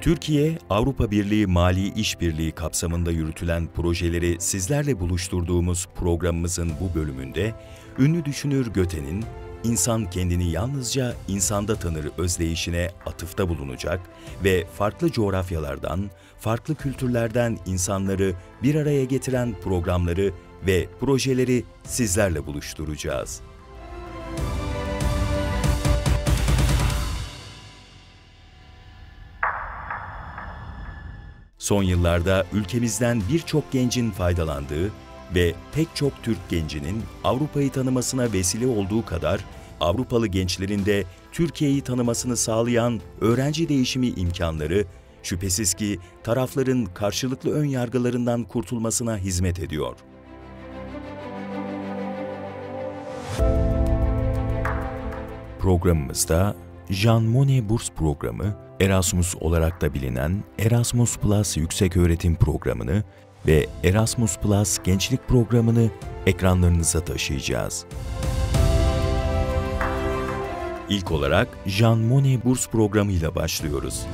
Türkiye, Avrupa Birliği Mali İşbirliği kapsamında yürütülen projeleri sizlerle buluşturduğumuz programımızın bu bölümünde ünlü düşünür Göte'nin insan kendini yalnızca insanda tanır özdeyişine atıfta bulunacak ve farklı coğrafyalardan, farklı kültürlerden insanları bir araya getiren programları ve projeleri sizlerle buluşturacağız. Son yıllarda ülkemizden birçok gencin faydalandığı ve pek çok Türk gencinin Avrupa'yı tanımasına vesile olduğu kadar Avrupalı gençlerin de Türkiye'yi tanımasını sağlayan öğrenci değişimi imkanları şüphesiz ki tarafların karşılıklı ön yargılarından kurtulmasına hizmet ediyor. Programımızda Jean Monnet Burs Programı, Erasmus olarak da bilinen Erasmus Plus Yüksek Öğretim Programı'nı ve Erasmus Plus Gençlik Programı'nı ekranlarınıza taşıyacağız. İlk olarak Jean Monnet Burs Programı ile başlıyoruz.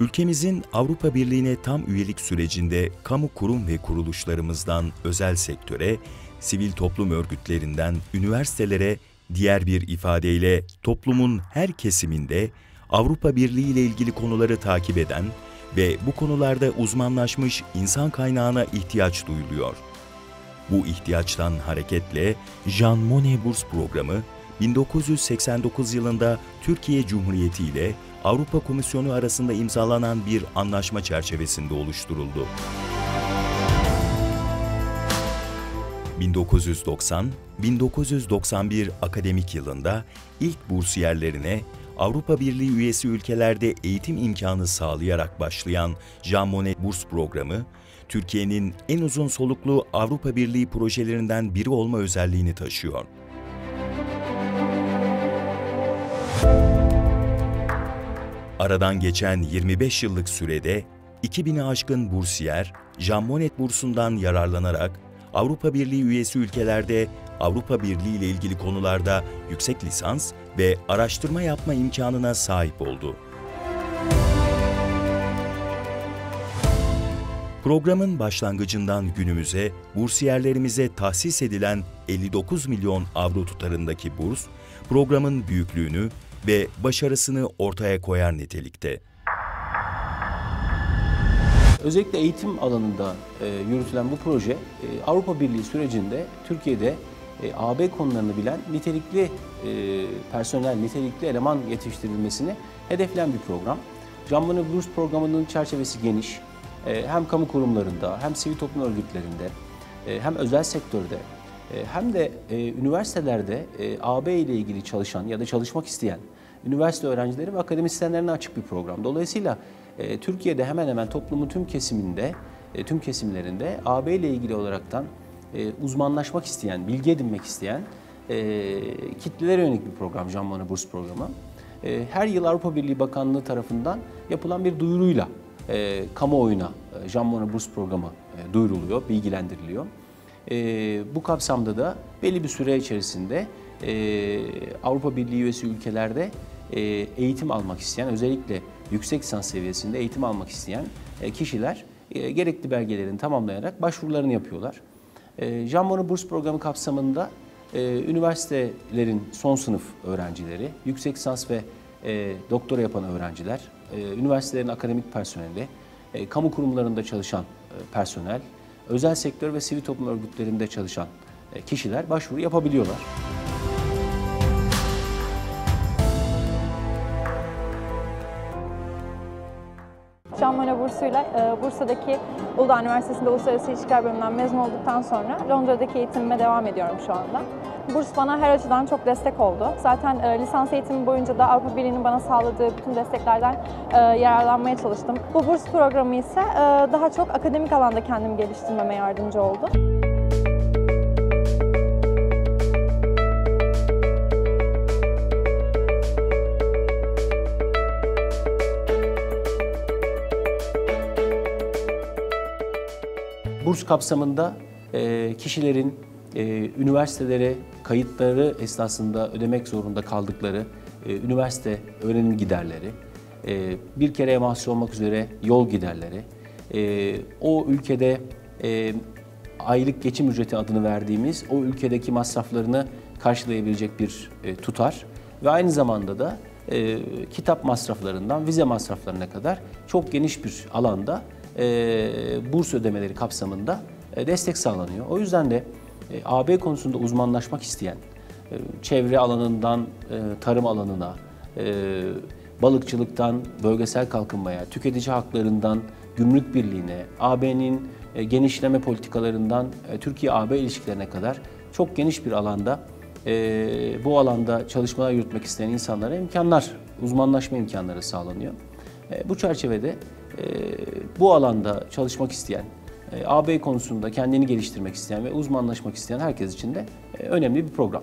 Ülkemizin Avrupa Birliği'ne tam üyelik sürecinde kamu kurum ve kuruluşlarımızdan özel sektöre, sivil toplum örgütlerinden üniversitelere, diğer bir ifadeyle toplumun her kesiminde Avrupa Birliği ile ilgili konuları takip eden ve bu konularda uzmanlaşmış insan kaynağına ihtiyaç duyuluyor. Bu ihtiyaçtan hareketle Jean Monnet Burs Programı 1989 yılında Türkiye Cumhuriyeti ile Avrupa Komisyonu arasında imzalanan bir anlaşma çerçevesinde oluşturuldu. 1990-1991 akademik yılında ilk bursiyerlerine Avrupa Birliği üyesi ülkelerde eğitim imkanı sağlayarak başlayan Jean Monnet Burs Programı, Türkiye'nin en uzun soluklu Avrupa Birliği projelerinden biri olma özelliğini taşıyor. Aradan geçen 25 yıllık sürede 2000'i aşkın bursiyer, Jean Monnet bursundan yararlanarak Avrupa Birliği üyesi ülkelerde Avrupa Birliği ile ilgili konularda yüksek lisans ve araştırma yapma imkanına sahip oldu. Programın başlangıcından günümüze bursiyerlerimize tahsis edilen 59 milyon avro tutarındaki burs, programın büyüklüğünü ve başarısını ortaya koyar nitelikte. Özellikle eğitim alanında e, yürütülen bu proje e, Avrupa Birliği sürecinde Türkiye'de e, AB konularını bilen nitelikli e, personel, nitelikli eleman yetiştirilmesini hedefleyen bir program. Canmanı Burs programının çerçevesi geniş. E, hem kamu kurumlarında, hem sivil toplum örgütlerinde, e, hem özel sektörde, e, hem de e, üniversitelerde e, AB ile ilgili çalışan ya da çalışmak isteyen üniversite öğrencileri ve akademisyenlerine açık bir program. Dolayısıyla e, Türkiye'de hemen hemen toplumun tüm kesiminde, e, tüm kesimlerinde AB ile ilgili olaraktan e, uzmanlaşmak isteyen, bilgi edinmek isteyen kitlelere yönelik bir program, Jean Monnet Burs programı. Her yıl Avrupa Birliği Bakanlığı tarafından yapılan bir duyuruyla kamuoyuna Jean Monnet Burs programı duyuruluyor, bilgilendiriliyor. Bu kapsamda da belli bir süre içerisinde Avrupa Birliği üyesi ülkelerde eğitim almak isteyen, özellikle yüksek lisans seviyesinde eğitim almak isteyen e, kişiler e, gerekli belgelerini tamamlayarak başvurularını yapıyorlar. E, Monnet Burs Programı kapsamında üniversitelerin son sınıf öğrencileri, yüksek lisans ve doktora yapan öğrenciler, üniversitelerin akademik personeli, kamu kurumlarında çalışan personel, özel sektör ve sivil toplum örgütlerinde çalışan kişiler başvuru yapabiliyorlar. Bursuyla e, Bursa'daki Uludağ Üniversitesi'nde Uluslararası İlişkiler bölümünden mezun olduktan sonra Londra'daki eğitimime devam ediyorum şu anda. Burs bana her açıdan çok destek oldu. Zaten e, lisans eğitimi boyunca da Avrupa Birliği'nin bana sağladığı bütün desteklerden e, yararlanmaya çalıştım. Bu burs programı ise e, daha çok akademik alanda kendimi geliştirmeme yardımcı oldu. Burs kapsamında e, kişilerin e, üniversitelere kayıtları esnasında ödemek zorunda kaldıkları e, üniversite öğrenim giderleri, e, bir kereye mahsus olmak üzere yol giderleri, e, o ülkede e, aylık geçim ücreti adını verdiğimiz o ülkedeki masraflarını karşılayabilecek bir e, tutar ve aynı zamanda da e, kitap masraflarından vize masraflarına kadar çok geniş bir alanda e, burs ödemeleri kapsamında e, destek sağlanıyor. O yüzden de e, AB konusunda uzmanlaşmak isteyen, e, çevre alanından e, tarım alanına, e, balıkçılıktan bölgesel kalkınmaya, tüketici haklarından gümrük birliğine, AB'nin e, genişleme politikalarından e, Türkiye-AB ilişkilerine kadar çok geniş bir alanda e, bu alanda çalışmalar yürütmek isteyen insanlara imkanlar, uzmanlaşma imkanları sağlanıyor. Bu çerçevede bu alanda çalışmak isteyen, AB konusunda kendini geliştirmek isteyen ve uzmanlaşmak isteyen herkes için de önemli bir program.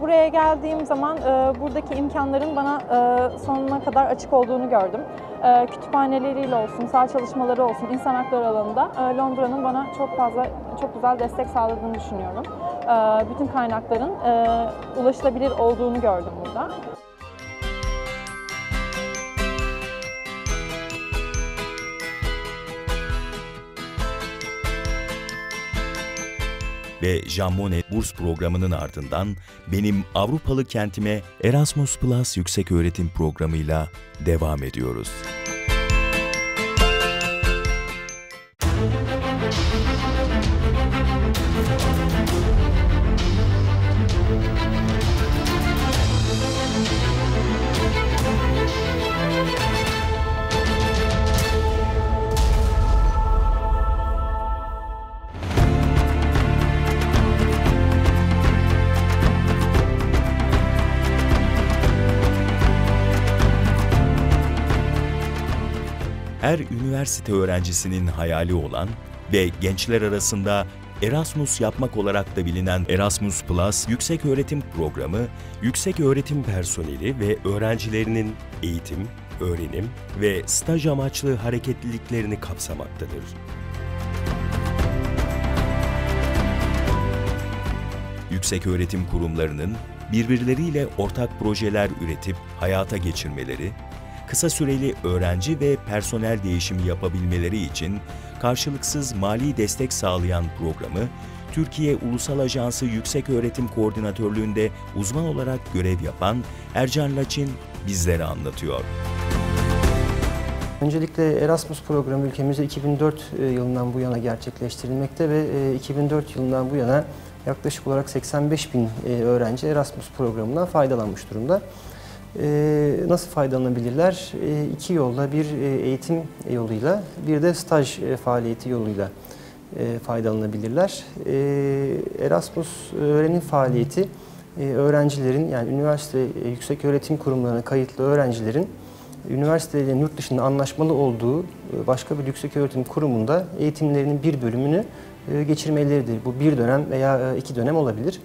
Buraya geldiğim zaman e, buradaki imkanların bana e, sonuna kadar açık olduğunu gördüm. E, kütüphaneleriyle olsun, sağ çalışmaları olsun, insan hakları alanında e, Londra'nın bana çok fazla, çok güzel destek sağladığını düşünüyorum. E, bütün kaynakların e, ulaşılabilir olduğunu gördüm burada. Ve Jean Monnet burs programının ardından benim Avrupalı kentime Erasmus Plus yüksek öğretim programıyla devam ediyoruz. Üniversite öğrencisinin hayali olan ve gençler arasında Erasmus yapmak olarak da bilinen Erasmus Plus Yüksek Öğretim Programı, yüksek öğretim personeli ve öğrencilerinin eğitim, öğrenim ve staj amaçlı hareketliliklerini kapsamaktadır. Yüksek öğretim kurumlarının birbirleriyle ortak projeler üretip hayata geçirmeleri, kısa süreli öğrenci ve personel değişimi yapabilmeleri için karşılıksız mali destek sağlayan programı, Türkiye Ulusal Ajansı Yüksek Öğretim Koordinatörlüğünde uzman olarak görev yapan Ercan Laçin bizlere anlatıyor. Öncelikle Erasmus programı ülkemizde 2004 e, yılından bu yana gerçekleştirilmekte ve 2004 e, yılından bu yana yaklaşık olarak 85 bin e, öğrenci Erasmus programından faydalanmış durumda. Ee, nasıl faydalanabilirler? Ee, iki yolla, bir e, eğitim yoluyla, bir de staj e, faaliyeti yoluyla e, faydalanabilirler. Ee, Erasmus öğrenim faaliyeti öğrencilerin yani üniversite yüksek öğretim kurumlarına kayıtlı öğrencilerin üniversitelerin yurt dışında anlaşmalı olduğu başka bir yüksek öğretim kurumunda eğitimlerinin bir bölümünü geçirmeleridir. Bu bir dönem veya iki dönem olabilir.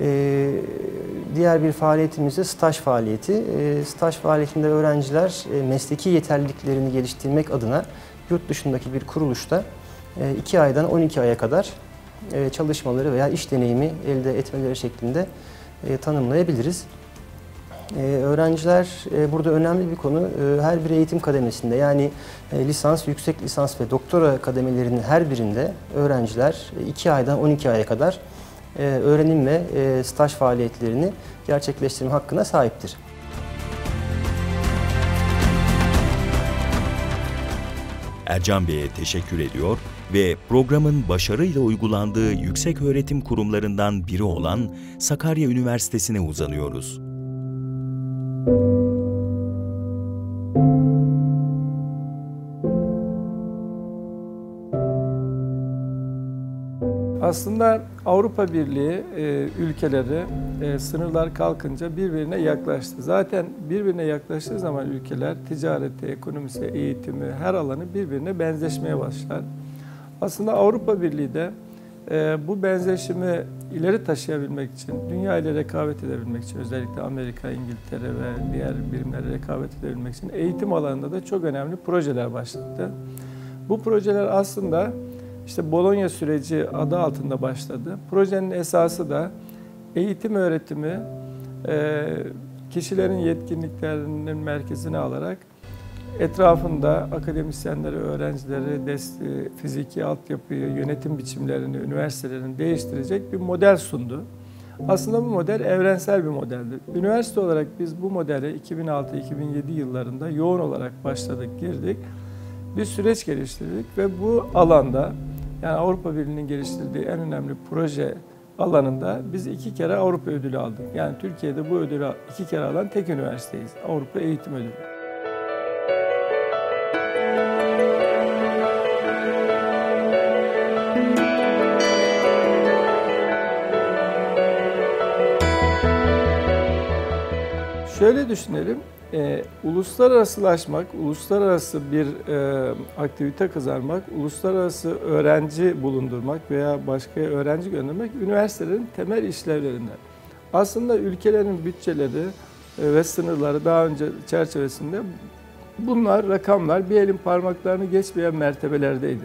Ee, diğer bir faaliyetimiz de staj faaliyeti. Ee, staj faaliyetinde öğrenciler e, mesleki yeterliliklerini geliştirmek adına yurt dışındaki bir kuruluşta 2 e, aydan 12 aya kadar e, çalışmaları veya iş deneyimi elde etmeleri şeklinde tanımlayabiliriz. Öğrenciler burada önemli bir konu her bir eğitim kademesinde yani lisans, yüksek lisans ve doktora kademelerinin her birinde öğrenciler 2 aydan 12 aya kadar e, öğrenim ve e, staj faaliyetlerini gerçekleştirme hakkına sahiptir. Ercan Bey'e teşekkür ediyor ve programın başarıyla uygulandığı yüksek öğretim kurumlarından biri olan Sakarya Üniversitesi'ne uzanıyoruz. Aslında Avrupa Birliği e, ülkeleri e, sınırlar kalkınca birbirine yaklaştı. Zaten birbirine yaklaştığı zaman ülkeler ticareti, ekonomisi, eğitimi her alanı birbirine benzeşmeye başlar. Aslında Avrupa Birliği de e, bu benzeşimi ileri taşıyabilmek için, dünya ile rekabet edebilmek için özellikle Amerika, İngiltere ve diğer birimlerle rekabet edebilmek için eğitim alanında da çok önemli projeler başlattı. Bu projeler aslında işte Bologna süreci adı altında başladı. Projenin esası da eğitim öğretimi e, kişilerin yetkinliklerinin merkezine alarak etrafında akademisyenleri, öğrencileri, dest, fiziki altyapıyı, yönetim biçimlerini, üniversitelerini değiştirecek bir model sundu. Aslında bu model evrensel bir modeldi. Üniversite olarak biz bu modele 2006-2007 yıllarında yoğun olarak başladık, girdik. Bir süreç geliştirdik ve bu alanda yani Avrupa Birliği'nin geliştirdiği en önemli proje alanında biz iki kere Avrupa ödülü aldık. Yani Türkiye'de bu ödülü iki kere alan tek üniversiteyiz. Avrupa Eğitim Ödülü. Şöyle düşünelim, e, uluslararasılaşmak, uluslararası bir e, aktivite kazanmak, uluslararası öğrenci bulundurmak veya başka öğrenci göndermek üniversitelerin temel işlevlerinden. Aslında ülkelerin bütçeleri e, ve sınırları daha önce çerçevesinde bunlar rakamlar bir elin parmaklarını geçmeyen mertebelerdeydi.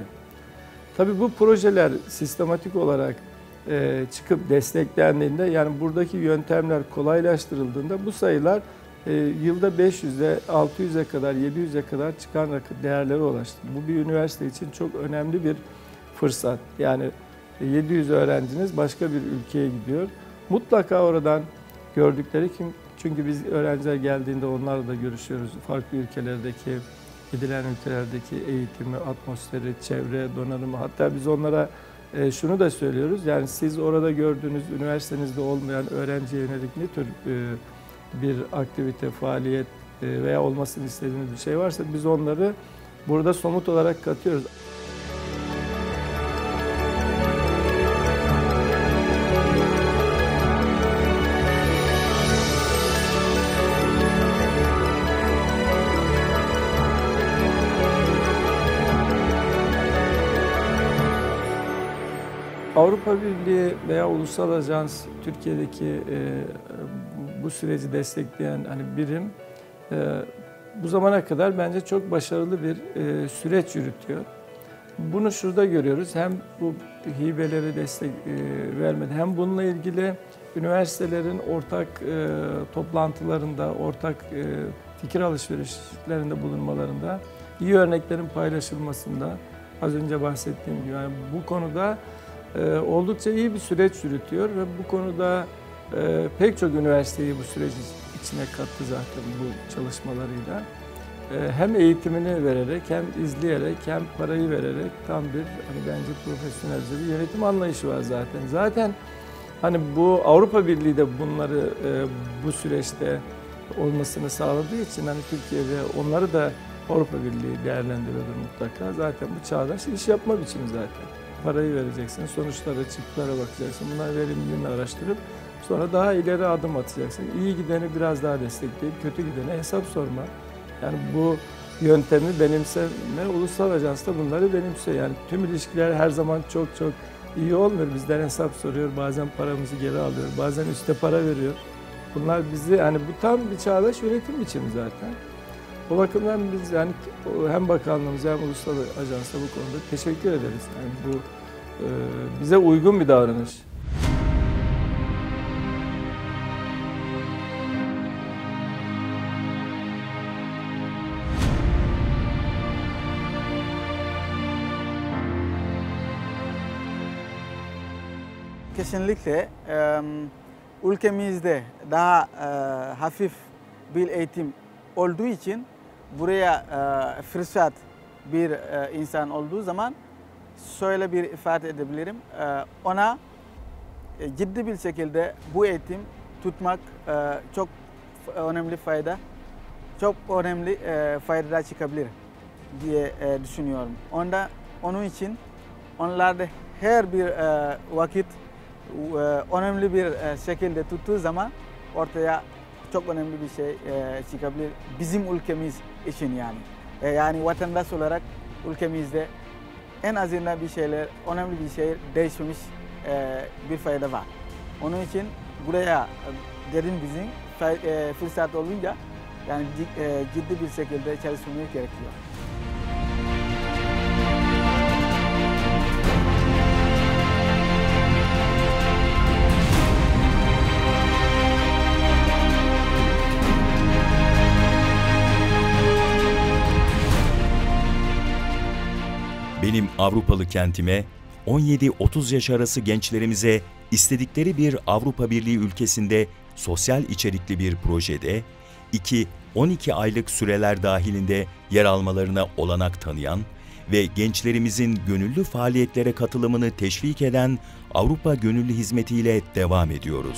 Tabii bu projeler sistematik olarak e, çıkıp desteklendiğinde yani buradaki yöntemler kolaylaştırıldığında bu sayılar e, yılda 500'e, 600'e kadar, 700'e kadar çıkan değerlere ulaştı. Bu bir üniversite için çok önemli bir fırsat. Yani 700 öğrenciniz başka bir ülkeye gidiyor. Mutlaka oradan gördükleri kim? Çünkü biz öğrenciler geldiğinde onlarla da görüşüyoruz. Farklı ülkelerdeki, gidilen ülkelerdeki eğitimi, atmosferi, çevre, donanımı. Hatta biz onlara e, şunu da söylüyoruz. Yani siz orada gördüğünüz üniversitenizde olmayan öğrenciye yönelik ne tür e, bir aktivite, faaliyet e, veya olmasını istediğiniz bir şey varsa biz onları burada somut olarak katıyoruz. Avrupa Birliği veya Ulusal Ajans Türkiye'deki e, bu süreci destekleyen hani birim e, bu zamana kadar bence çok başarılı bir e, süreç yürütüyor. Bunu şurada görüyoruz. Hem bu hibeleri destek e, vermedi hem bununla ilgili üniversitelerin ortak e, toplantılarında, ortak e, fikir alışverişlerinde bulunmalarında, iyi örneklerin paylaşılmasında az önce bahsettiğim gibi yani bu konuda e, oldukça iyi bir süreç yürütüyor ve bu konuda e, pek çok üniversiteyi bu süreç içine kattı zaten bu çalışmalarıyla. E, hem eğitimini vererek hem izleyerek hem parayı vererek tam bir hani bence profesyonelce bir yönetim anlayışı var zaten. Zaten hani bu Avrupa Birliği de bunları e, bu süreçte olmasını sağladığı için hani Türkiye'de onları da Avrupa Birliği değerlendiriyordur mutlaka. Zaten bu çağdaş iş yapma biçimi zaten. Parayı vereceksin, sonuçlara, çıktılara bakacaksın. Bunlar verimliliğini araştırıp Sonra daha ileri adım atacaksın. İyi gideni biraz daha destekleyip kötü gidene hesap sorma. Yani bu yöntemi benimseme ulusal ajans da bunları benimsiyor. Yani tüm ilişkiler her zaman çok çok iyi olmuyor. Bizden hesap soruyor, bazen paramızı geri alıyor, bazen üste para veriyor. Bunlar bizi hani bu tam bir çağdaş üretim biçimi zaten. O bakımdan biz yani hem bakanlığımız hem ulusal ajansa bu konuda teşekkür ederiz. Yani bu e, bize uygun bir davranış. kesinlikle ülkemizde daha hafif bir eğitim olduğu için buraya fırsat bir insan olduğu zaman şöyle bir ifade edebilirim. Ona ciddi bir şekilde bu eğitim tutmak çok önemli fayda, çok önemli fayda çıkabilir diye düşünüyorum. Onda onun için onlarda her bir vakit önemli bir şekilde tuttuğu zaman ortaya çok önemli bir şey çıkabilir bizim ülkemiz için yani. Yani vatandaş olarak ülkemizde en azından bir şeyler, önemli bir şey değişmiş bir fayda var. Onun için buraya derin bizim fırsat olunca yani ciddi bir şekilde çalışmamız gerekiyor. Benim Avrupalı kentime 17-30 yaş arası gençlerimize istedikleri bir Avrupa Birliği ülkesinde sosyal içerikli bir projede 2-12 aylık süreler dahilinde yer almalarına olanak tanıyan ve gençlerimizin gönüllü faaliyetlere katılımını teşvik eden Avrupa Gönüllü Hizmeti ile devam ediyoruz.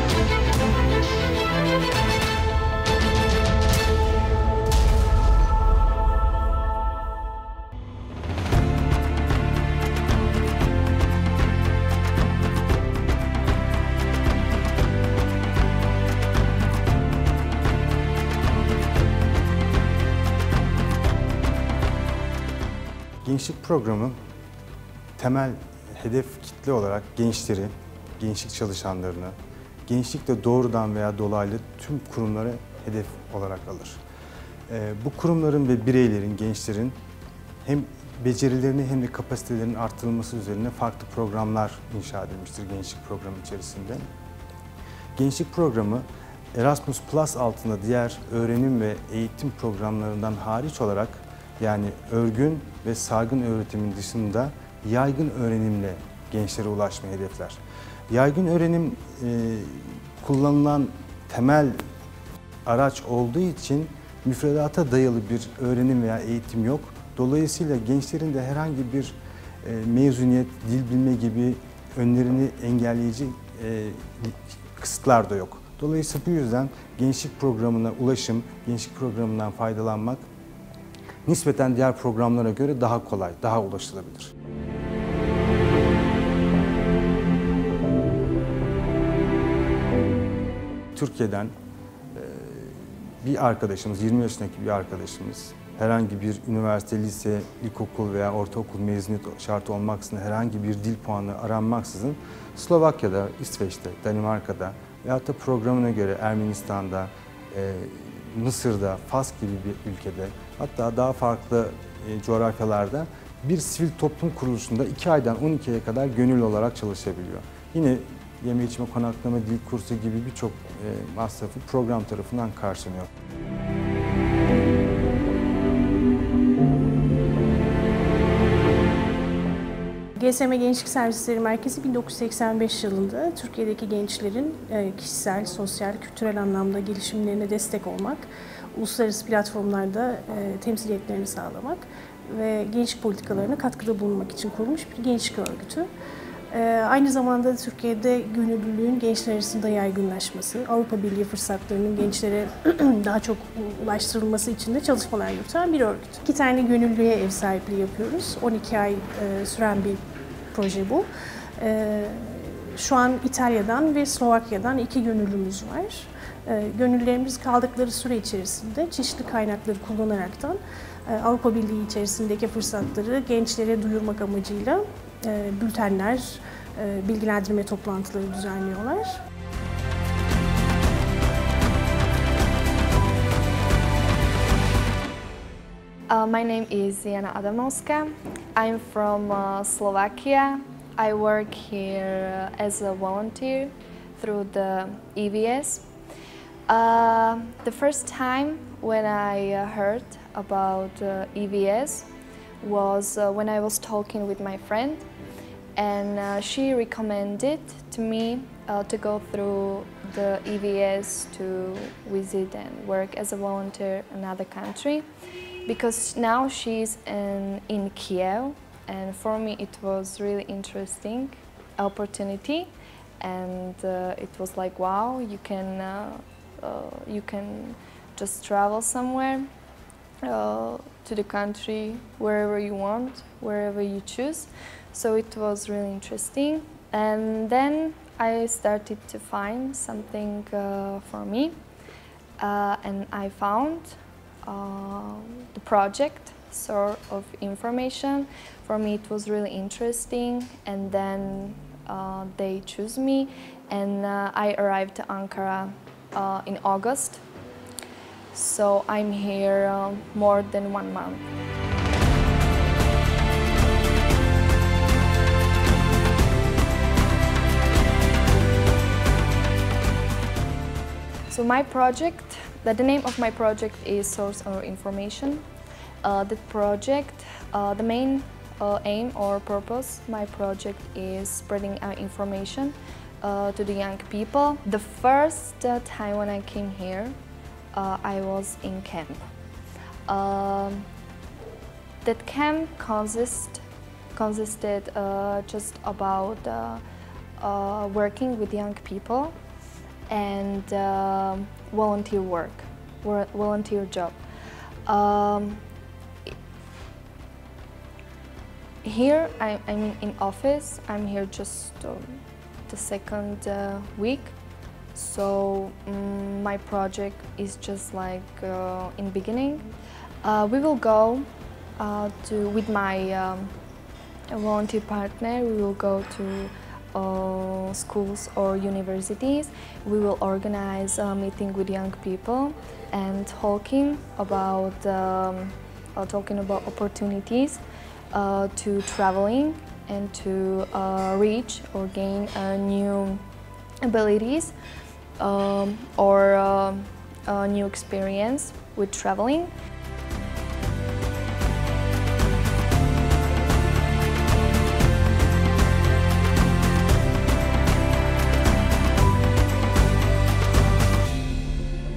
Gençlik programı temel hedef kitle olarak gençleri, gençlik çalışanlarını, gençlikle doğrudan veya dolaylı tüm kurumları hedef olarak alır. Ee, bu kurumların ve bireylerin, gençlerin hem becerilerini hem de kapasitelerinin artırılması üzerine farklı programlar inşa edilmiştir gençlik programı içerisinde. Gençlik programı Erasmus Plus altında diğer öğrenim ve eğitim programlarından hariç olarak yani örgün ve sargın öğretimin dışında yaygın öğrenimle gençlere ulaşmayı hedefler. Yaygın öğrenim e, kullanılan temel araç olduğu için müfredata dayalı bir öğrenim veya eğitim yok. Dolayısıyla gençlerin de herhangi bir e, mezuniyet, dil bilme gibi önlerini engelleyici e, kısıtlar da yok. Dolayısıyla bu yüzden gençlik programına ulaşım, gençlik programından faydalanmak nispeten diğer programlara göre daha kolay, daha ulaşılabilir. Türkiye'den e, bir arkadaşımız, 20 yaşındaki bir arkadaşımız herhangi bir üniversite, lise, ilkokul veya ortaokul mezuniyet şartı olmaksızın herhangi bir dil puanı aranmaksızın Slovakya'da, İsveç'te, Danimarka'da veyahut da programına göre Ermenistan'da, e, Mısır'da, Fas gibi bir ülkede hatta daha farklı e, coğrafyalarda bir sivil toplum kuruluşunda 2 aydan 12 aya kadar gönüllü olarak çalışabiliyor. Yine yeme içme konaklama dil kursu gibi birçok e, masrafı program tarafından karşılanıyor. GSM Gençlik Servisleri Merkezi 1985 yılında Türkiye'deki gençlerin e, kişisel, sosyal, kültürel anlamda gelişimlerine destek olmak, uluslararası platformlarda e, temsiliyetlerini sağlamak ve gençlik politikalarına katkıda bulunmak için kurulmuş bir gençlik örgütü. E, aynı zamanda Türkiye'de gönüllülüğün gençler arasında yaygınlaşması, Avrupa Birliği fırsatlarının gençlere daha çok ulaştırılması için de çalışmalar yürüten bir örgüt. İki tane gönüllüye ev sahipliği yapıyoruz. 12 ay süren bir proje bu. Ee, şu an İtalya'dan ve Slovakya'dan iki gönüllümüz var. Ee, gönüllerimiz kaldıkları süre içerisinde çeşitli kaynakları kullanaraktan e, Avrupa Birliği içerisindeki fırsatları gençlere duyurmak amacıyla e, bültenler, e, bilgilendirme toplantıları düzenliyorlar. Uh, my name is Jana Adamovska. I'm from uh, Slovakia. I work here as a volunteer through the EVS. Uh, the first time when I uh, heard about uh, EVS was uh, when I was talking with my friend and she recommended to me to go through the EVS to visit and work as a volunteer in another country because now she's in, in Kiev and for me it was really interesting opportunity and uh, it was like wow you can uh, uh, you can just travel somewhere uh, to the country wherever you want wherever you choose so it was really interesting and then I started to find something uh, for me uh, and I found uh, the project sort of information. For me, it was really interesting, and then uh, they chose me, and uh, I arrived to Ankara uh, in August. So I'm here uh, more than one month. So my project, the, name of my project is Source or Information. Uh, the project, uh, the main uh, aim or purpose my project is spreading information uh, to the young people. The first uh, time when I came here, uh, I was in camp. Um, that camp consist, consisted uh, just about uh, uh, working with young people and volunteer work, volunteer job. Um, here, I, I'm in office. I'm here just um, the second uh, week. So mm, my project is just like uh, in beginning. Uh, we will go uh, to with my um, volunteer partner. We will go to uh, schools or universities. We will organize a meeting with young people and talking about um, uh, talking about opportunities to traveling and to uh, reach or gain uh, new abilities um, or um, a new experience with traveling.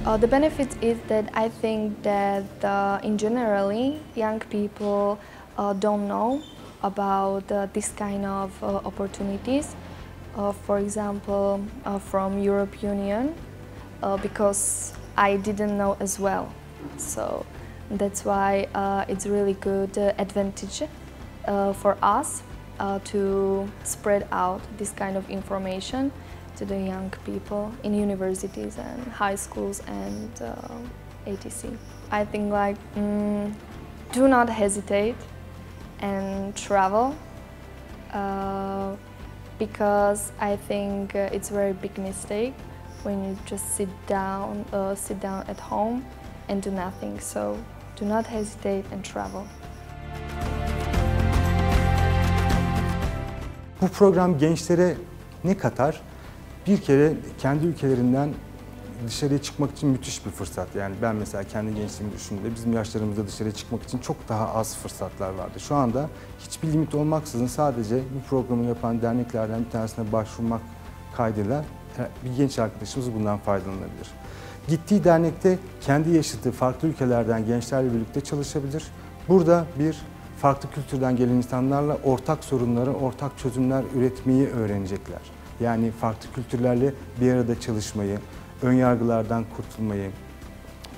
Uh, the benefit is that I think that uh, in generally young people uh, don't know about uh, this kind of uh, opportunities. Uh, for example, uh, from Europe Union, uh, because I didn't know as well. So that's why uh, it's really good advantage for us to spread out this kind of information to the young people in universities and high schools and ATC. I think like mm, do not hesitate and travel uh, because I think uh, it's a very big mistake when you just sit down, uh, sit down at home and do nothing. So do not hesitate and travel. Bu program gençlere ne katar? Bir kere kendi ülkelerinden dışarıya çıkmak için müthiş bir fırsat. Yani ben mesela kendi gençliğimi düşündüğümde bizim yaşlarımızda dışarıya çıkmak için çok daha az fırsatlar vardı. Şu anda hiçbir limit olmaksızın sadece bu programı yapan derneklerden bir tanesine başvurmak kaydıyla bir genç arkadaşımız bundan faydalanabilir. Gittiği dernekte kendi yaşadığı farklı ülkelerden gençlerle birlikte çalışabilir. Burada bir farklı kültürden gelen insanlarla ortak sorunları, ortak çözümler üretmeyi öğrenecekler. Yani farklı kültürlerle bir arada çalışmayı, ön yargılardan kurtulmayı,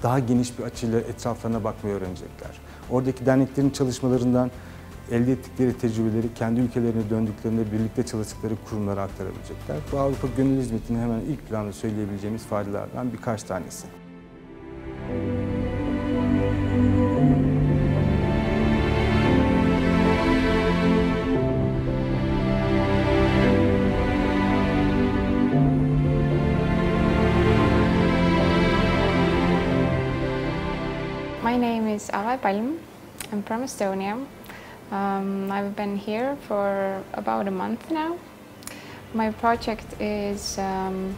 daha geniş bir açıyla etraflarına bakmayı öğrenecekler. Oradaki derneklerin çalışmalarından elde ettikleri tecrübeleri kendi ülkelerine döndüklerinde birlikte çalıştıkları kurumlara aktarabilecekler. Bu Avrupa Gönüllü Hizmeti'nin hemen ilk planda söyleyebileceğimiz faydalardan birkaç tanesi. My name is Ava Palm. I'm from Estonia. Um, I've been here for about a month now. My project is um,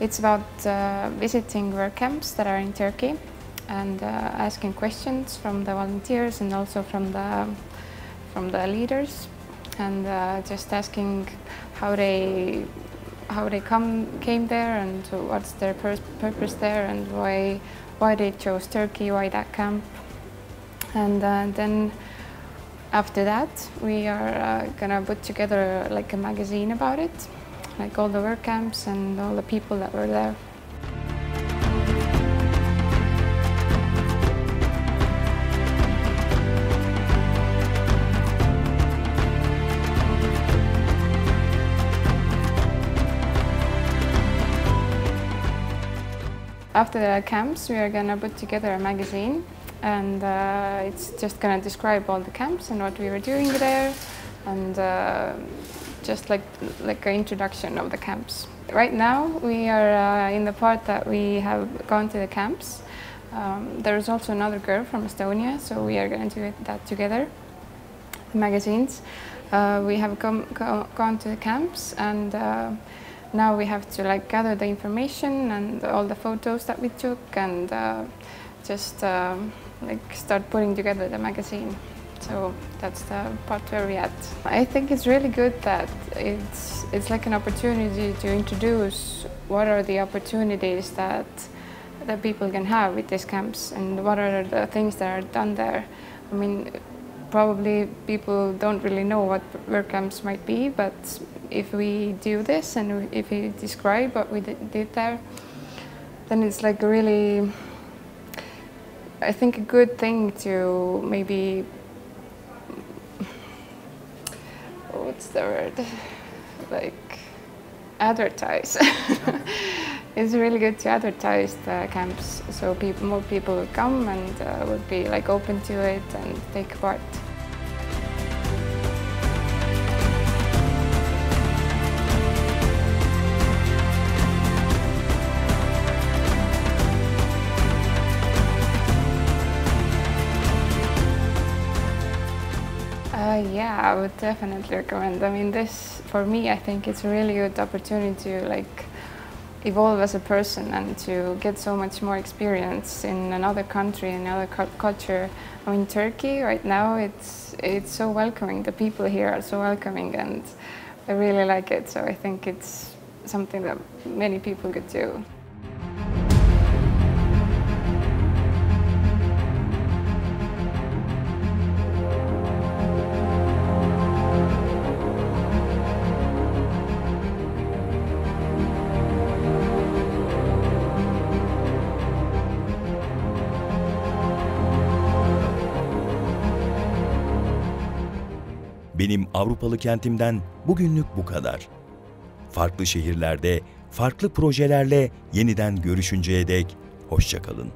it's about uh, visiting work camps that are in Turkey and uh, asking questions from the volunteers and also from the from the leaders and uh, just asking how they how they come came there and what's their pur- purpose there and why why they chose Turkey, why that camp, and uh, then after that we are uh, gonna put together like a magazine about it, like all the work camps and all the people that were there. After the camps, we are gonna put together a magazine, and uh, it's just gonna describe all the camps and what we were doing there, and uh, just like like an introduction of the camps. Right now, we are uh, in the part that we have gone to the camps. Um, there is also another girl from Estonia, so we are going to do that together. The magazines. Uh, we have come, go, gone to the camps and uh, now we have to like gather the information and all the photos that we took and uh, just um, like start putting together the magazine. So that's the part where we're at. I think it's really good that it's it's like an opportunity to introduce what are the opportunities that that people can have with these camps and what are the things that are done there. I mean, probably people don't really know what work camps might be, but if we do this and if we describe what we did there, then it's like really, I think a good thing to maybe, what's the word, like advertise. it's really good to advertise the camps so more people will come and uh, would be like open to it and take part. I would definitely recommend. I mean, this for me, I think it's a really good opportunity to like evolve as a person and to get so much more experience in another country, in another culture. I mean, Turkey right now, it's it's so welcoming. The people here are so welcoming, and I really like it. So I think it's something that many people could do. Benim Avrupalı kentimden bugünlük bu kadar. Farklı şehirlerde, farklı projelerle yeniden görüşünceye dek hoşçakalın.